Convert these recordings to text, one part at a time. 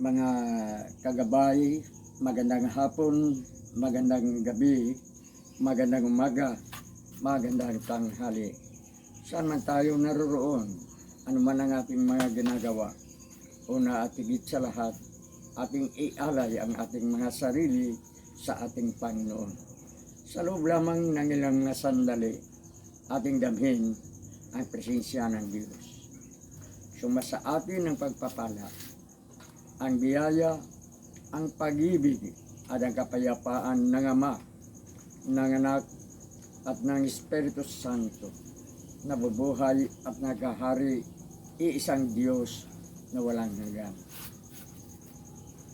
mga kagabay, magandang hapon, magandang gabi, magandang umaga, magandang tanghali. Saan man tayo naroroon, ano man ang ating mga ginagawa, una at higit sa lahat, ating ialay ang ating mga sarili sa ating Panginoon. Sa loob lamang ng ilang na sandali, ating damhin ang presensya ng Diyos. Sumasa atin ang pagpapala, ang biyaya, ang pag-ibig at ang kapayapaan ng Ama, ng Anak at ng Espiritu Santo na bubuhay at nagahari iisang Diyos na walang hanggan.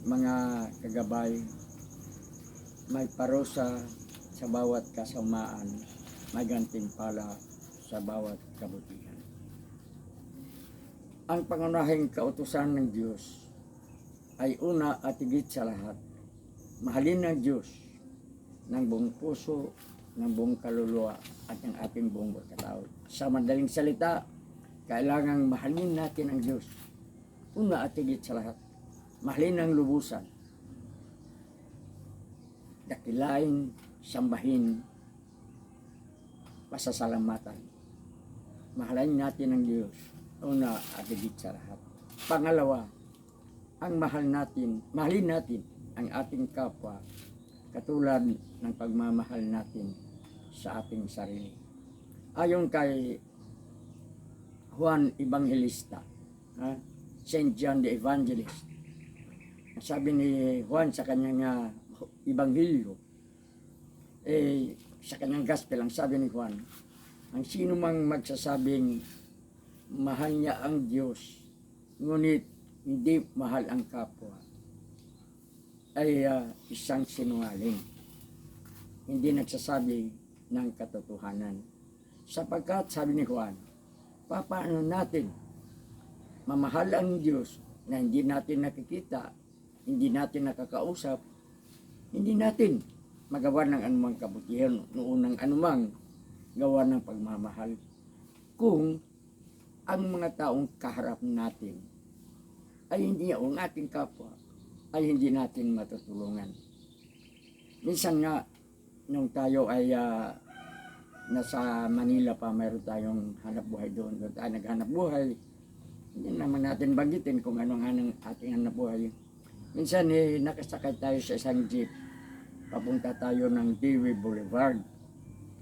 Mga kagabay, may parusa sa bawat kasamaan, may gantimpala sa bawat kabutihan. Ang pangunahing kautusan ng Diyos ay una at higit sa lahat, mahalin ng Diyos ng buong puso, ng buong kaluluwa at ng ating buong pagkatao. Sa madaling salita, kailangang mahalin natin ang Diyos. Una at higit sa lahat, mahalin ang lubusan. Dakilain, sambahin, pasasalamatan. Mahalin natin ang Diyos. Una at higit sa lahat. Pangalawa, ang mahal natin, mahalin natin ang ating kapwa katulad ng pagmamahal natin sa ating sarili. Ayon kay Juan Evangelista? St. John the Evangelist, sabi ni Juan sa kanyang uh, eh, sa kanyang gospel, ang sabi ni Juan, ang sino mang magsasabing mahal niya ang Diyos, ngunit hindi mahal ang kapwa, ay ah, isang sinungaling. Hindi nagsasabi ng katotohanan. Sapagkat, sabi ni Juan, papaano natin mamahal ang Diyos na hindi natin nakikita, hindi natin nakakausap, hindi natin magawa ng anumang kabutihan, noon ng anumang gawa ng pagmamahal. Kung ang mga taong kaharap natin ay hindi ang ating kapwa, ay hindi natin matutulungan. Minsan nga, nung tayo ay ah, nasa Manila pa, mayroon tayong hanap buhay doon. Doon tayo naghanap buhay. Hindi naman natin banggitin kung ano nga ng ating hanap buhay. Minsan eh, nakasakay tayo sa isang jeep. Papunta tayo ng Dewey Boulevard.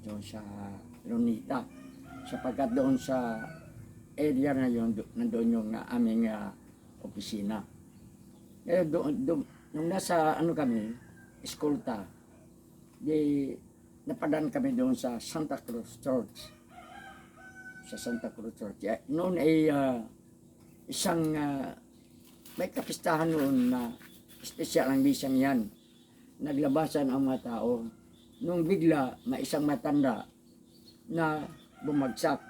Doon sa Lunita. Sapagkat doon sa area na yun, do- nandoon yung ah, aming ah, opisina. Eh, doon, doon, nung nasa ano kami, eskolta, di napadaan kami doon sa Santa Cruz Church. Sa Santa Cruz Church. Eh, noon ay ah, isang ah, may kapistahan noon na espesyal ang bisang yan. Naglabasan ang mga tao. Nung bigla, may isang matanda na bumagsak.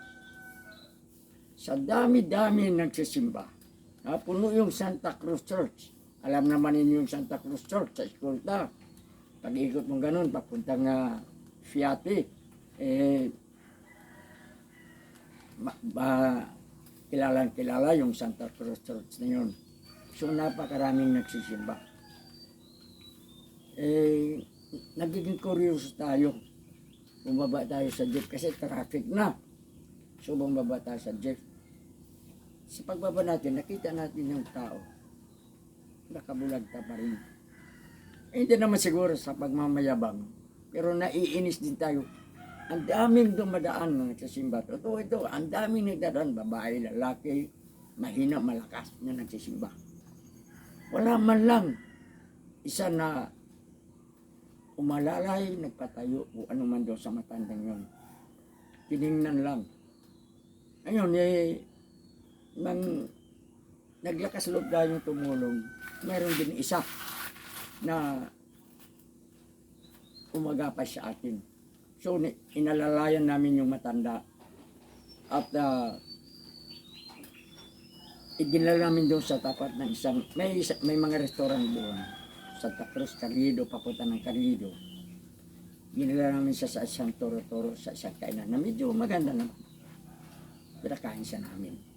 Sa dami-dami nagsisimba. Ah, puno yung Santa Cruz Church. Alam naman ninyo yung Santa Cruz Church sa eskolta. Pag-ikot mo ganun, papuntang uh, Fiati, eh, ma- ba, kilalang kilala yung Santa Cruz Church na yun. So napakaraming nagsisimba. Eh, nagiging curious tayo. Bumaba tayo sa jeep kasi traffic na. So bumaba tayo sa jeep. Sa pagbaba natin, nakita natin yung tao. Nakabulag ka pa rin. Eh, hindi naman siguro sa pagmamayabang. Pero naiinis din tayo. Ang daming dumadaan na nagsisimba. Totoo ito, ang daming nagdadaan. Babae, lalaki, mahina, malakas na nagsisimba. Wala man lang isa na umalalay, nagpatayo o ano man doon sa matandang yun. Tiningnan lang. Ayun, eh, nang naglakas loob tayong tumulong, meron din isa na umagapay sa atin. So, inalalayan namin yung matanda. At uh, idinala namin doon sa tapat ng isang, may, isa- may mga restaurant doon. Santa Cruz, Carriedo, papunta ng Carriedo. Ginala namin siya sa isang toro-toro, sa isang kainan na medyo maganda naman. Pinakain siya namin.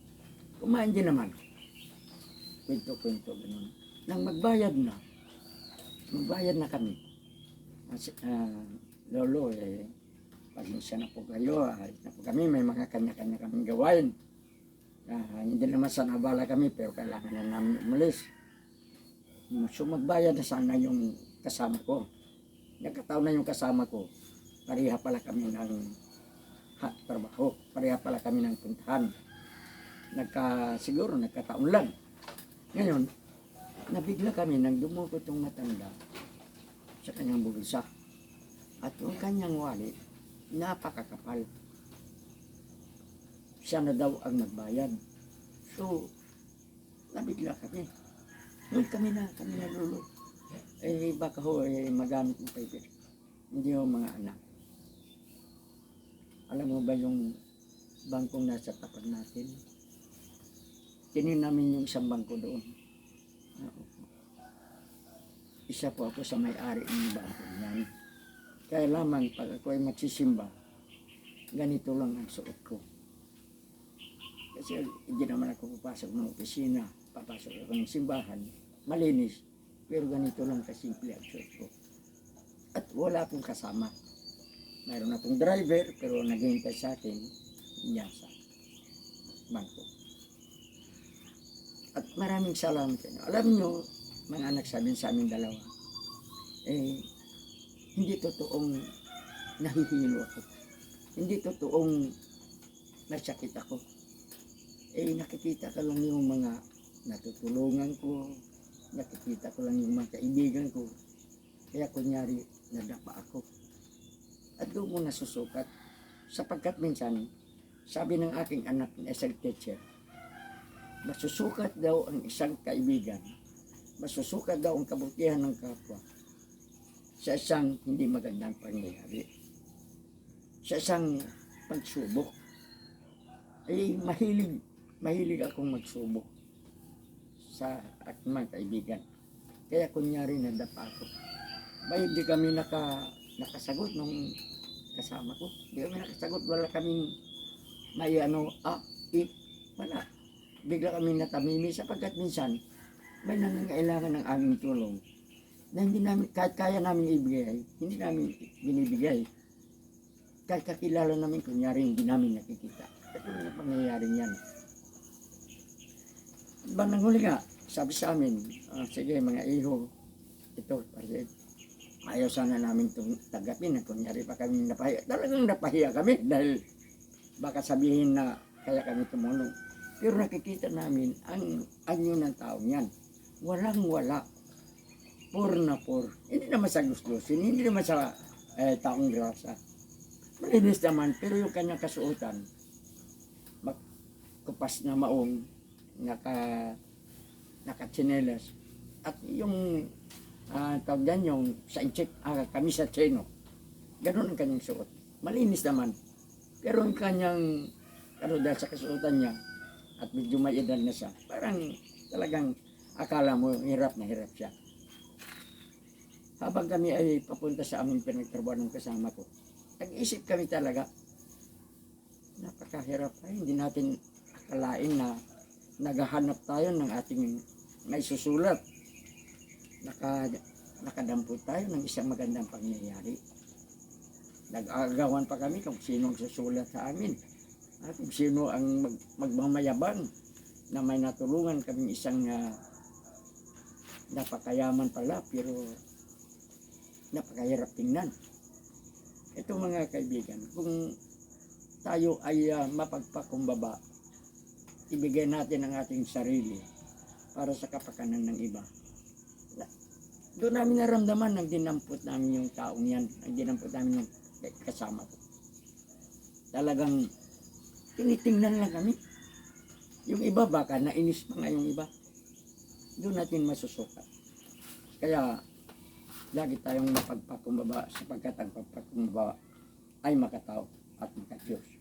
Kumain din naman. Kwento-kwento, ganun. nang magbayad na, magbayad na kami. As, ah, lolo, eh, pasensya na po kayo, ah, na po kami, may mga kanya-kanya kaming gawain. Ah, hindi naman sa nabala kami, pero kailangan na namin umalis. So magbayad na sana yung kasama ko. Nagkataon na yung kasama ko. Pareha pala kami ng ha, trabaho. Pareha pala kami ng puntahan. Nagka, siguro nagkataon lang. Ngayon, nabigla kami nang dumukot yung matanda sa kanyang bulsa. At yung kanyang wallet, napakakapal. Siya na daw ang nagbayad. So, nabigla kami. Doon kami na, kami na lulo. Eh, baka ho, eh, magamit ng paper. Hindi ho mga anak. Alam mo ba yung bangkong nasa tapat natin? Tinin namin yung isang bangko doon. Oo. Isa po ako sa may-ari ng bangko niyan. Kaya lamang pag ako ay magsisimba, ganito lang ang suot ko. Kasi hindi naman ako papasok ng opisina, papasok ako ng simbahan, malinis, pero ganito lang kasimple ang suot ko. At wala akong kasama. Mayroon akong driver, pero naghihintay sa akin, niya sa bangko. At maraming salamat sa inyo. Alam nyo, mga anak sabihin sa amin dalawa, eh, hindi totoong nahihilo ako. Hindi totoong nasakit ako. Eh, nakikita ko lang yung mga natutulungan ko, nakikita ko lang yung mga kaibigan ko. Kaya kunyari, nadapa ako. At doon mo nasusukat. Sapagkat minsan, sabi ng aking anak na isang teacher, masusukat daw ang isang kaibigan, masusukat daw ang kabutihan ng kapwa sa isang hindi magandang pangyayari. Sa isang pagsubok. Ay mahilig, mahilig akong magsubok sa aking mga kaibigan. Kaya kunyari nadapa ako. Ba hindi kami naka, nakasagot nung kasama ko. Hindi kami nakasagot. Wala kaming may ano, ah, eh, wala. Bigla kami natamimi sapagkat minsan may nangangailangan ng aming tulong na hindi namin, kahit kaya namin ibigay, hindi namin binibigay. Kahit kakilala namin, kunyari hindi namin nakikita. Ito na pangyayari niyan. Bandang huli nga, sabi sa amin, "Ah, sige mga iho, ito, kasi ayaw sana namin itong tagapin na kunyari pa kami napahiya. Talagang napahiya kami dahil baka sabihin na kaya kami tumulong. Pero nakikita namin ang anyo ng tao niyan. Walang wala. Pur na pur. Hindi naman sa gustusin, hindi naman sa eh, taong grasa. Malinis naman, pero yung kanyang kasuotan, kupas na maong, naka, nakatsinelas. At yung ah tawag dyan, yung sa inchik, ah, kami sa tseno. Ganun ang kanyang suot. Malinis naman. Pero yung kanyang, ano dahil sa kasuotan niya, at medyo may edad na siya, parang talagang akala mo hirap na hirap siya. Habang kami ay papunta sa aming pinagtrabaho ng kasama ko, nag-isip kami talaga, napakahirap ay hindi natin akalain na naghahanap tayo ng ating may susulat. Naka, nakadampot tayo ng isang magandang pangyayari. Nag-agawan pa kami kung sino ang susulat sa amin. At kung sino ang mag, magmamayabang na may natulungan kami isang uh, napakayaman pala pero napakahirap tingnan. Ito mga kaibigan, kung tayo ay uh, mapagpakumbaba, ibigay natin ang ating sarili para sa kapakanan ng iba. Doon namin naramdaman nang dinampot namin yung taong yan, ang dinampot namin yung kasama ko. Talagang tinitingnan lang kami. Yung iba baka nainis pa nga yung iba. Doon natin masusukat. Kaya lagi tayong mapagpakumbaba sapagkat ang pagpakumbaba ay makatao at makatiyos.